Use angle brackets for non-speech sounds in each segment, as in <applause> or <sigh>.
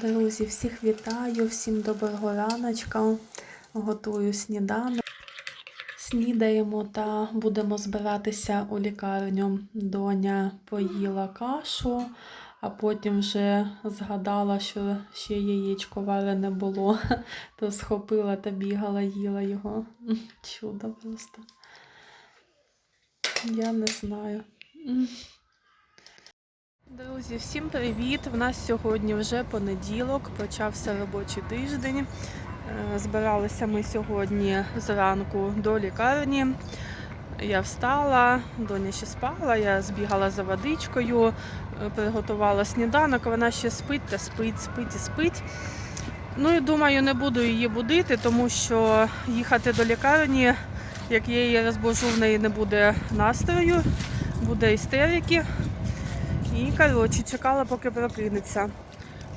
Друзі, всіх вітаю, всім доброго раночка. Готую сніданок. Снідаємо та будемо збиратися у лікарню. Доня поїла кашу, а потім вже згадала, що ще яєчко варене було, <laughs> то схопила та бігала, їла його. Чудо просто. Я не знаю. Друзі, всім привіт! В нас сьогодні вже понеділок, почався робочий тиждень. Е, Збиралися ми сьогодні зранку до лікарні. Я встала, доня ще спала, я збігала за водичкою, е, приготувала сніданок, вона ще спить та спить, спить і спить. Ну і думаю, не буду її будити, тому що їхати до лікарні, як я її розбужу, в неї не буде настрою, буде істерики. І, коротше, чекала, поки прокинеться.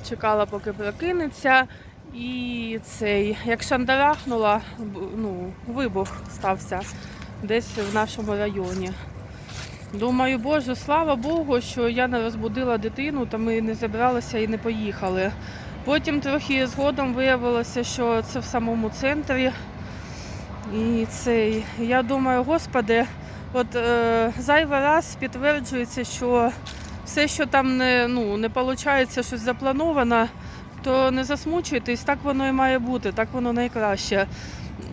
Чекала, поки прокинеться. І цей, як шандарахнула, ну, вибух стався десь в нашому районі. Думаю, Боже, слава Богу, що я не розбудила дитину, та ми не зібралися і не поїхали. Потім трохи згодом виявилося, що це в самому центрі. І цей, я думаю, господи, от е, зайвий раз підтверджується, що все, що там не, ну, не виходить, щось заплановано, то не засмучуйтесь, так воно і має бути, так воно найкраще.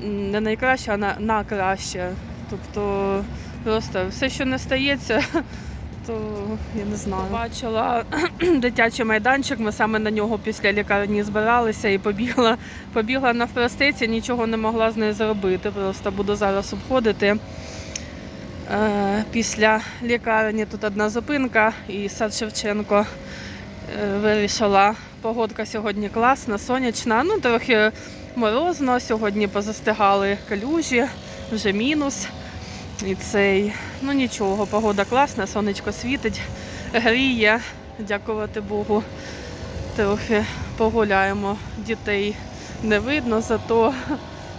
Не найкраще, а на, на краще. Тобто просто все, що не стається, <laughs> то я не знаю. Бачила <clears throat> дитячий майданчик, ми саме на нього після лікарні збиралися і побігла, побігла навпростець, я нічого не могла з нею зробити. Просто буду зараз обходити. Е, Після лікарні тут одна зупинка і сад Шевченко е, вирішила. Погодка сьогодні класна, сонячна. Ну, трохи морозно. Сьогодні позастигали калюжі, вже мінус. І цей, ну нічого, погода класна, сонечко світить, гріє, дякувати Богу. Трохи погуляємо. Дітей не видно, зато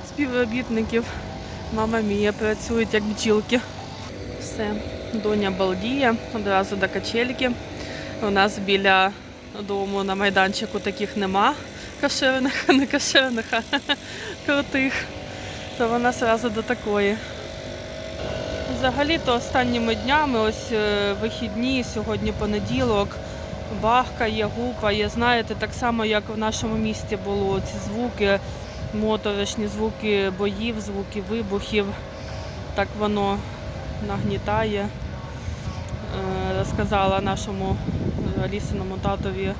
співробітників мама мія працюють як бджілки. Все, доня балдіє, одразу до качельки. У нас біля дому на майданчику таких нема кашерних, <laughs> не кашерних, а <laughs> крутих. То вона одразу до такої. Взагалі-то останніми днями, ось е, вихідні, сьогодні понеділок, бахкає, гупає. Знаєте, так само, як в нашому місті було ці звуки, моторошні звуки боїв, звуки вибухів. Так воно нагнітає. Е, Розказала нашому е, лісиному татові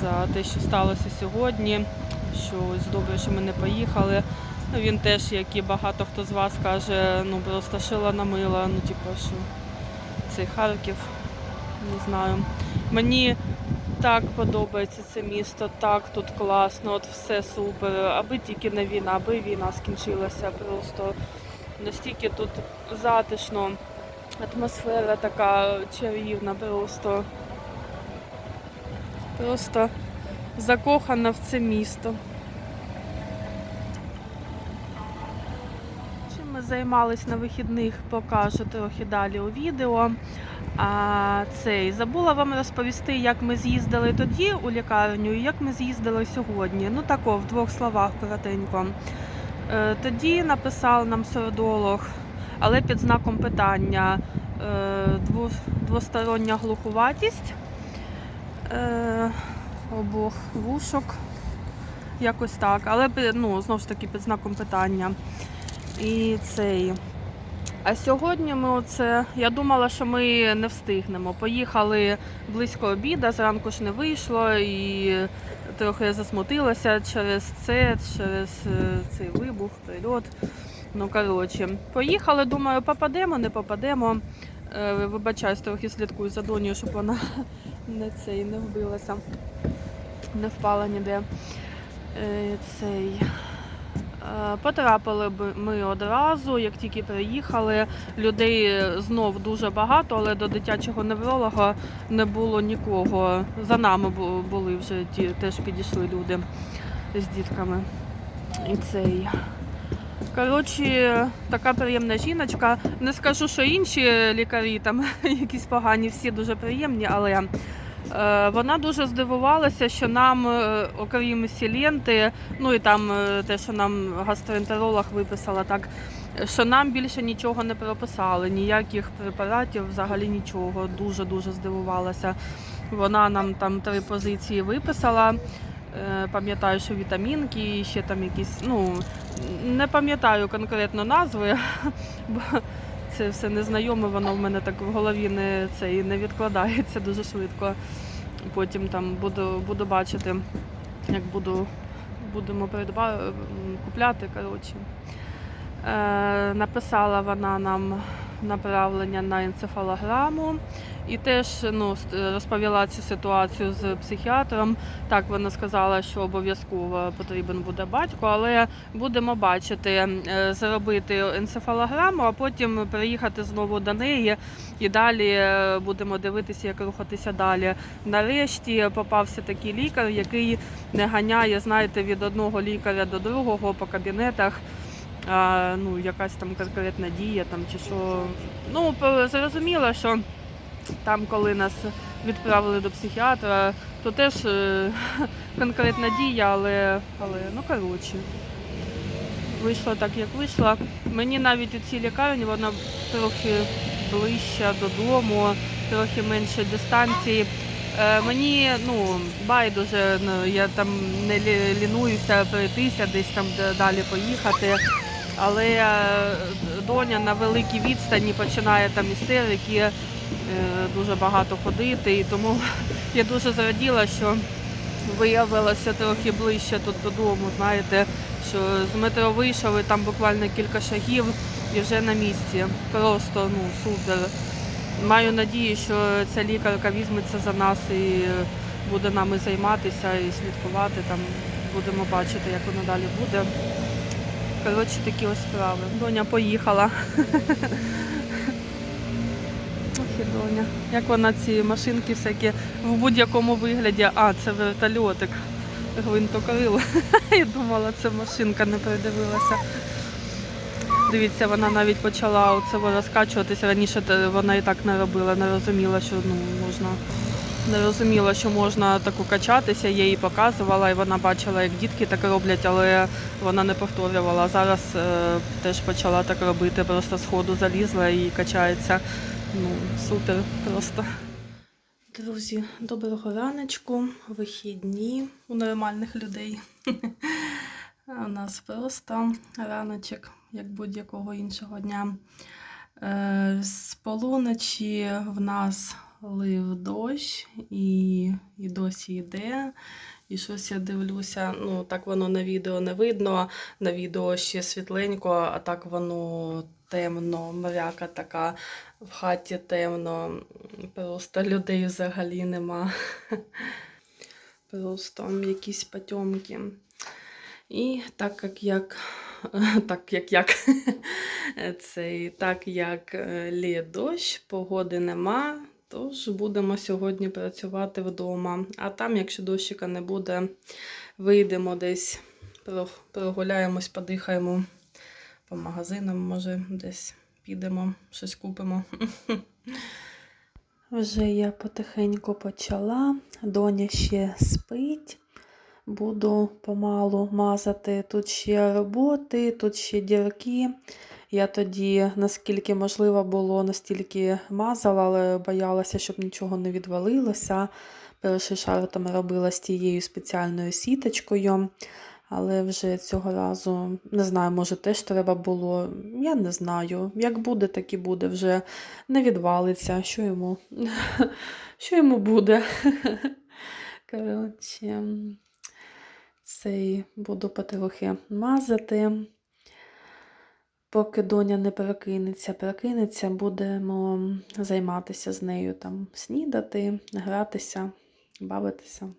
за те, що сталося сьогодні. Що ось добре, що ми не поїхали. Він теж, як і багато хто з вас каже, ну просто шила на мила, ну типу, що цей Харків, не знаю. Мені так подобається це місто, так тут класно, от все супер. Аби тільки не війна, аби війна скінчилася просто настільки тут затишно, атмосфера така чарівна, просто, просто закохана в це місто. Чим ми займались на вихідних, покажу трохи далі у відео. А цей забула вам розповісти, як ми з'їздили тоді у лікарню і як ми з'їздили сьогодні. Ну тако, в двох словах коротенько. Е, Тоді написав нам сурдолог, але під знаком питання е, двостороння глухуватість е, обох вушок. Якось так. Але ну, знову ж таки під знаком питання. І цей. А сьогодні ми оце. Я думала, що ми не встигнемо. Поїхали близько обіда, зранку ж не вийшло і трохи засмутилася через це, через е, цей вибух, прильот. Ну, коротше, поїхали, думаю, попадемо, не попадемо. Е, Вибачаюсь, трохи слідкую за донею, щоб вона <laughs> не цей не вбилася, не впала ніде. Е, Цей. Е, Потрапили б ми одразу, як тільки приїхали. Людей знов дуже багато, але до дитячого невролога не було нікого. За нами були вже ті, теж підійшли люди з дітками. І цей. Коротше, така приємна жіночка. Не скажу, що інші лікарі там <laughs> якісь погані, всі дуже приємні, але Вона дуже здивувалася, що нам, е, окрім сіленти, ну і там е, те, що нам гастроентеролог виписала, так що нам більше нічого не прописали, ніяких препаратів, взагалі нічого. Дуже дуже здивувалася. Вона нам там три позиції виписала. Е, Пам'ятаю, що вітамінки, і ще там якісь, ну не пам'ятаю конкретно назви, <laughs> бо це все незнайоме, воно в мене так в голові не, це, і не відкладається дуже швидко. Потім там буду, буду бачити, як буду, будемо передба купляти. Коротше. Е, написала вона нам направлення на енцефалограму і теж ну, розповіла цю ситуацію з психіатром. Так, вона сказала, що обов'язково потрібен буде батько, але будемо бачити, е, зробити енцефалограму, а потім приїхати знову до неї і далі е, будемо дивитися, як рухатися далі. Нарешті попався такий лікар, який не ганяє, знаєте, від одного лікаря до другого по кабінетах. А, ну, якась там конкретна дія там, чи що. Ну, зрозуміло, що там, коли нас відправили до психіатра, то теж е, <laughs> конкретна дія, але, але ну коротше. Вийшло так, як вийшло. Мені навіть у цій лікарні вона трохи ближча додому, трохи менше дистанції. Е, мені ну, байдуже, ну, я там не лі- лінуюся пройтися, десь там далі поїхати. Але е, доня на великій відстані починає там істерики, е, дуже багато ходити. І тому <laughs> я дуже зраділа, що виявилося трохи ближче тут додому. Знаєте, що з метро вийшов і там буквально кілька шагів і вже на місці. Просто ну супер. Маю надію, що ця лікарка візьметься за нас і буде нами займатися і слідкувати. Там будемо бачити, як воно далі буде. Коротше, такі ось справи. Доня поїхала. <laughs> Ох і доня. Як вона ці машинки всякі в будь-якому вигляді. А, це вертольотик. Гвинтокрил. <laughs> Я думала, це машинка, не придивилася. Дивіться, вона навіть почала оце розкачуватися. Раніше вона і так не робила, не розуміла, що ну, можна. Не розуміла, що можна таку качатися, я їй показувала, і вона бачила, як дітки так роблять, але вона не повторювала. Зараз е, теж почала так робити, просто з ходу залізла і качається. Ну, супер просто. Друзі, доброго раночку, вихідні у нормальних людей. <laughs> У нас просто раночок, як будь-якого іншого дня. Е, З полуночі в нас лив дощ і, і досі йде. І щось я дивлюся, ну так воно на відео не видно. На відео ще світленько, а так воно темно, мряка така, в хаті темно, просто людей взагалі нема. <laughs> Просто якісь потьомки. І так як як, <laughs> так як як <laughs> цей, так як е, лє дощ, погоди нема, тож будемо сьогодні працювати вдома. А там, якщо дощика не буде, вийдемо десь, прогуляємось, подихаємо по магазинам, може, десь підемо, щось купимо. <laughs> Вже я потихеньку почала, доня ще спить. Буду помалу мазати. Тут ще роботи, тут ще дірки. Я тоді, наскільки можливо було, настільки мазала, але боялася, щоб нічого не відвалилося. Перший шар там робила з тією спеціальною сіточкою. Але вже цього разу не знаю, може теж треба було. Я не знаю. Як буде, так і буде. Вже не відвалиться. Що йому? <laughs> Що йому буде? <laughs> Коротше, цей буду потрохи мазати. Поки доня не прокинеться, прокинеться, будемо займатися з нею там, снідати, гратися, бавитися.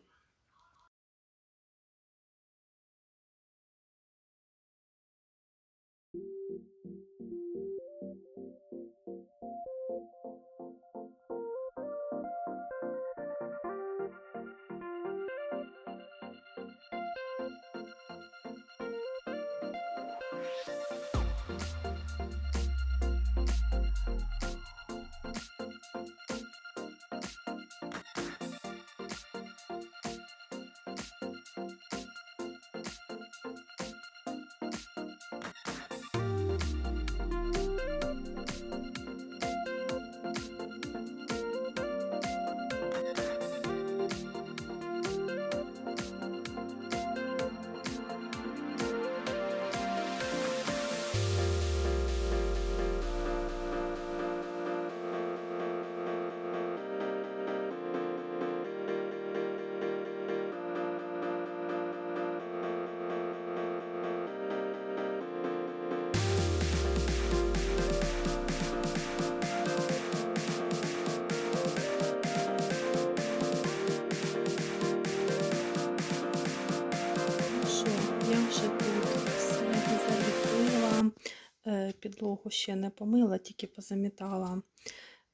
Підлогу ще не помила, тільки позамітала.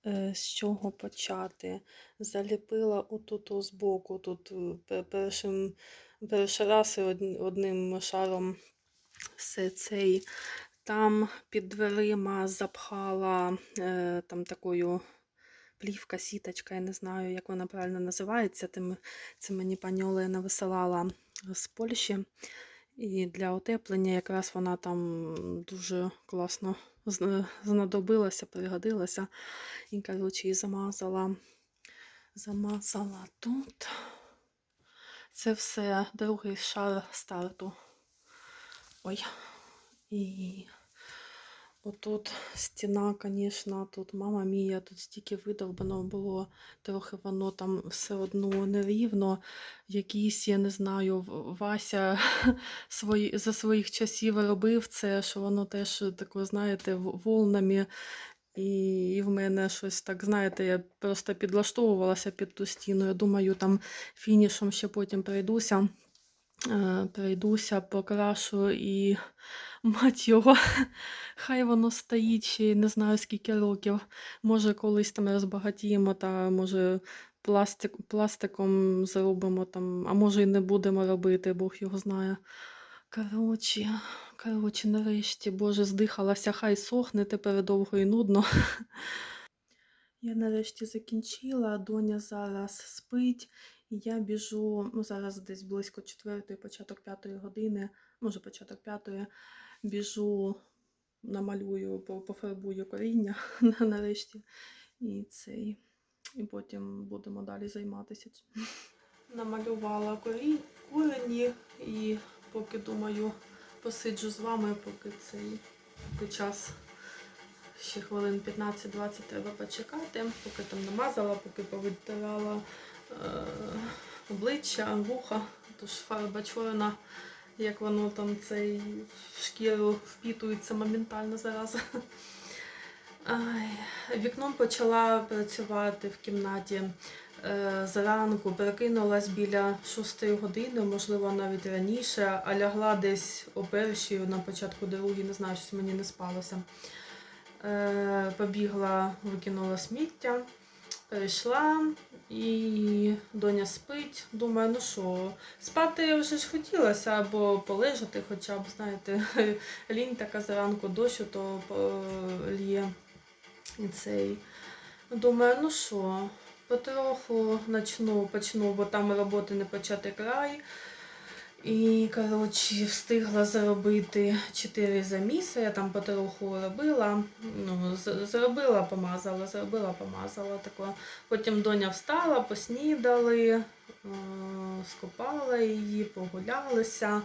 Е, З чого почати? Заліпила отут о збоку, тут е, першим, перший раз одним шаром все цей. Там під дверима запхала е, там такою плівка, сіточка, я не знаю, як вона правильно називається. Це мені пані Олена висилала з Польщі. І для утеплення якраз вона там дуже класно знадобилася, пригодилася. І, коротше, її замазала. Замазала тут. Це все другий шар старту. Ой. І отут стіна, звісно, тут мама мія, тут стільки видовбано було, трохи воно там все одно нерівно. Якийсь, я не знаю, Вася <laughs> свої, за своїх часів робив це, що воно теж таке, знаєте, волнами. І, і в мене щось так, знаєте, я просто підлаштовувалася під ту стіну. Я думаю, там фінішом ще потім пройдуся. Е, Прийдуся, покрашу і мать його, хай воно стоїть ще не знаю скільки років. Може, колись там розбагатіємо, та може пластик, пластиком зробимо там, а може і не будемо робити, Бог його знає. Коротше, коротше, нарешті, Боже, здихалася, хай сохне, тепер довго і нудно. Я нарешті закінчила, доня зараз спить, я біжу, ну зараз десь близько четвертої, початок п'ятої години, може початок п'ятої, біжу, намалюю, пофарбую коріння <laughs> нарешті. І цей. І потім будемо далі займатися. Намалювала корі... корені і поки думаю, посиджу з вами, поки цей поки час ще хвилин 15-20 треба почекати, поки там намазала, поки повитирала обличчя, вуха, тож фарба чорна, як воно там цей в шкіру впітується моментально зараз. Вікном почала працювати в кімнаті е, зранку, перекинулась біля 6 години, можливо, навіть раніше, а лягла десь о першій, на початку другій, не знаю, щось мені не спалося. Е, побігла, викинула сміття, прийшла і доня спить. Думаю, ну що, спати вже ж хотілося, або полежати, хоча б, знаєте, <laughs> лінь така зранку дощу, то е, лє. Цей. Думаю, ну що, потроху начну, почну, бо там роботи не почати край. І, коротше, встигла заробити 4 заміси, я там потроху робила. Ну, зробила, помазала, зробила, помазала. Тако. Потім доня встала, поснідали, е, скопала її, погулялися.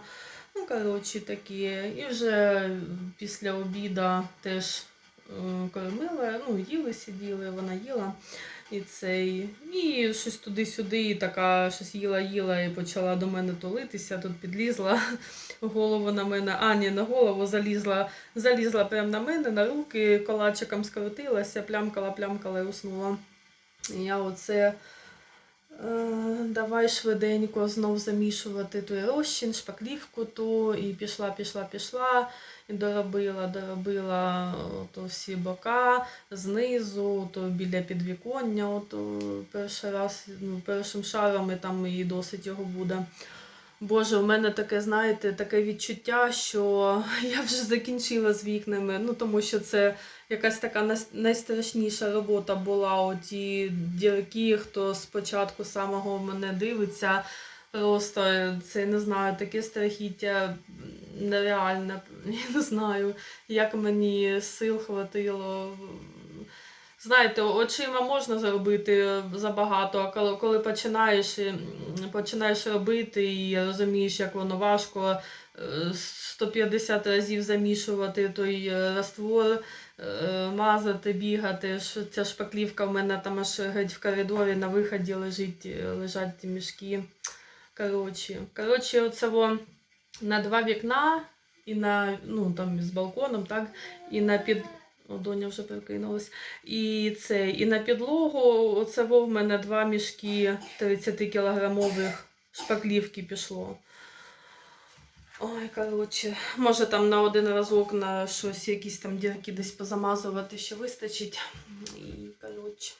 Ну, коротше, такі. І вже після обіду теж е, кормила, ну, їли, сиділи, вона їла. І цей, і щось туди-сюди, і така щось їла, їла і почала до мене тулитися. Тут підлізла <laughs> голову на мене, а ні, на голову залізла, залізла прямо на мене, на руки, колачиком скрутилася, плямкала, плямкала і уснула. І я оце давай швиденько знов замішувати той розчин, шпаклівку ту, і пішла, пішла, пішла. І доробила, доробила то всі бока, знизу, то біля підвіконня, От перший раз, ну, першим шаром і там і досить його буде. Боже, у мене таке, знаєте, таке відчуття, що <laughs> я вже закінчила з вікнами. Ну, тому що це якась така найстрашніша робота була. Оті дірки, хто спочатку самого мене дивиться. Просто це не знаю, таке страхіття нереальне. <laughs> Я не знаю, як мені сил хватило. Знаєте, очима можна зробити забагато, а коли, коли починаєш, починаєш робити і розумієш, як воно важко е, 150 разів замішувати той е, раствор, е, мазати, бігати. Ця шпаклівка в мене там аж геть в коридорі на виході лежить, е, лежать ті мішки. Коротше, коротше, оце во на два вікна і на, ну, там з балконом, так, і на під. О, доня вже прикинулась. І це, і на підлогу, оце в мене два мішки 30 кілограмових шпаклівки пішло. Ой, коротше, може там на один разок на щось, якісь там дірки десь позамазувати ще вистачить. І, коротше,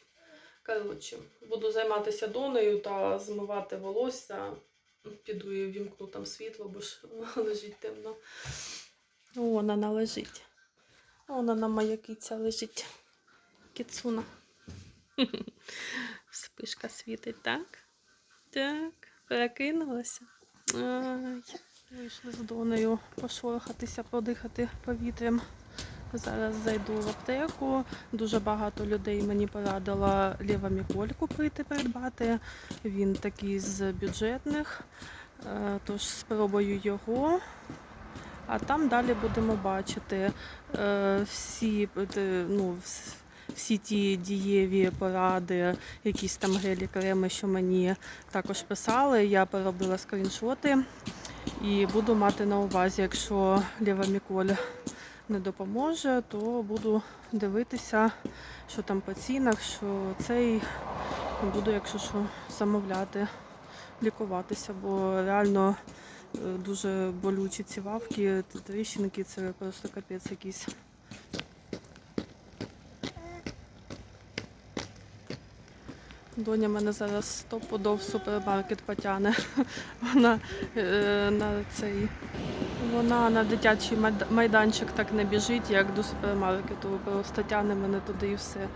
коротше, буду займатися донею та змивати волосся. Піду і вімкну там світло, бо ж <laughs> лежить темно. О, вона лежить. Вона на моя киця лежить. Кіцуна. <laughs> Спишка світить, так? Так, перекинулася. Ай. Вийшли з донею пошорохатися, подихати повітрям. Зараз зайду в аптеку. Дуже багато людей мені порадило ліваміколь купити, придбати. Він такий з бюджетних. Е, Тож спробую його. А там далі будемо бачити е, всі, е, ну, всі ті дієві поради, якісь там гелі, креми, що мені також писали. Я поробила скріншоти. І буду мати на увазі, якщо ліваміколь не допоможе, то буду дивитися, що там по цінах, що цей буду, якщо що, замовляти, лікуватися, бо реально дуже болючі ці вавки, тріщинки, це просто капець якийсь. Доня мене зараз стопудов в супермаркет потягне. <laughs> Вона е, на цей. Вона на дитячий майданчик так не біжить, як до супермаркету. Просто тягне мене туди і все. <laughs>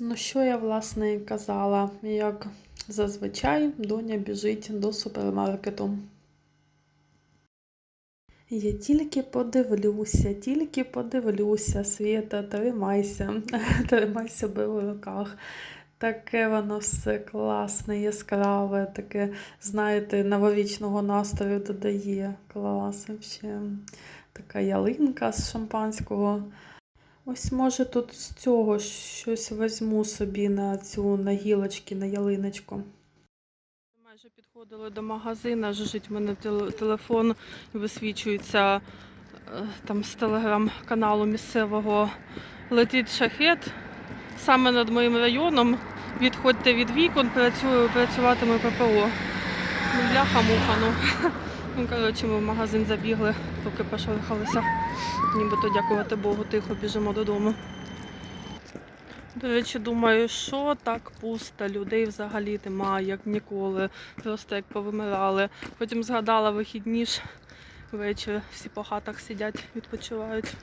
Ну, що я власне казала, як зазвичай доня біжить до супермаркету. Я тільки подивлюся, тільки подивлюся, Свєта, тримайся, <laughs> тримайся себе у руках. Таке воно все класне, яскраве, таке, знаєте, новорічного настрою додає. Клас вообще. Така ялинка з шампанського. Ось, може, тут з цього щось візьму собі на цю на гілочки, на ялиночку. Майже підходили до магазину, жужить в мене телефон, висвічується е, там з телеграм-каналу місцевого летить шахет саме над моїм районом. Відходьте від вікон, працюю, працюватиме ППО. Ну, бляха-муха, ну. Ну, коротше, ми в магазин забігли, поки пошорхалися. Нібито дякувати Богу, тихо біжимо додому. До речі, думаю, що так пусто, людей взагалі немає, як ніколи, просто як повимирали. Потім згадала вихідні ж вечір, всі по хатах сидять, відпочивають.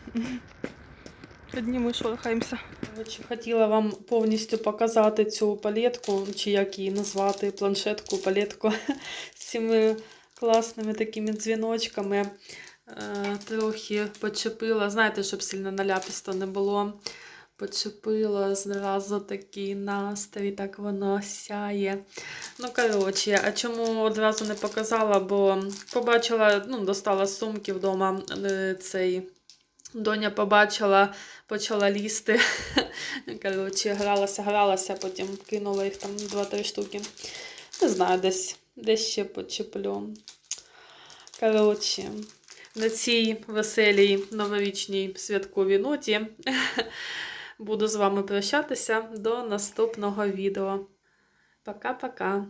Одні ми шорхаємося. Хотіла вам повністю показати цю палетку, чи як її назвати, планшетку, палетку <laughs> з цими класними такими дзвіночками. Е, Трохи почепила, знаєте, щоб сильно наляпісто не було. Почепила зразу такий настрій, так воно сяє. Ну, коротше, а чому одразу не показала? Бо побачила, ну, достала сумки вдома е, цей. Доня побачила, почала лізти. <laughs> Коротше, гралася, гралася, потім кинула їх там 2-3 штуки. Не знаю, десь, десь ще почеплю. Коротше, на цій веселій новорічній святковій ноті <laughs> буду з вами прощатися до наступного відео. Пока-пока.